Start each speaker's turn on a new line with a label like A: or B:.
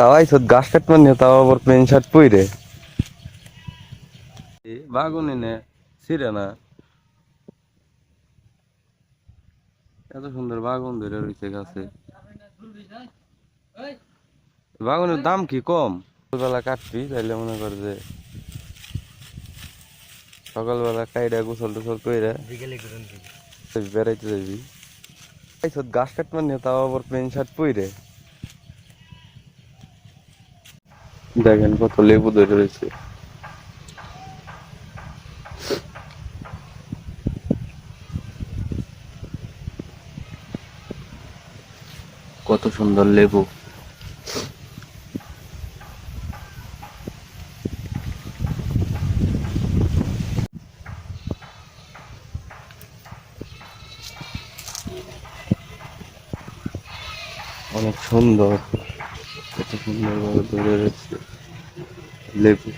A: তাও আইসত গাছ কাটমান নিয়ে তাও আবার প্যান্ট শার্ট পইরে। বাগুনি নে ছিঁড়ে না। এত সুন্দর বাগুন ধরে রয়েছে গাছে। বাগুনের দাম কি কম? সকালবেলা কাটবি তাইলে মনে কর যে সকালবেলা কাইডা গোসল টোসল কইরা বেড়াইতে যাবি। গাছ কাটমান নিয়ে তাও আবার প্যান্ট শার্ট পইরে। দেখেন কত লেবু ধরে রয়েছে। কত সুন্দর লেবু। অনেক সুন্দর কত সুন্দর ভাবে ধরে রয়েছে। লেবু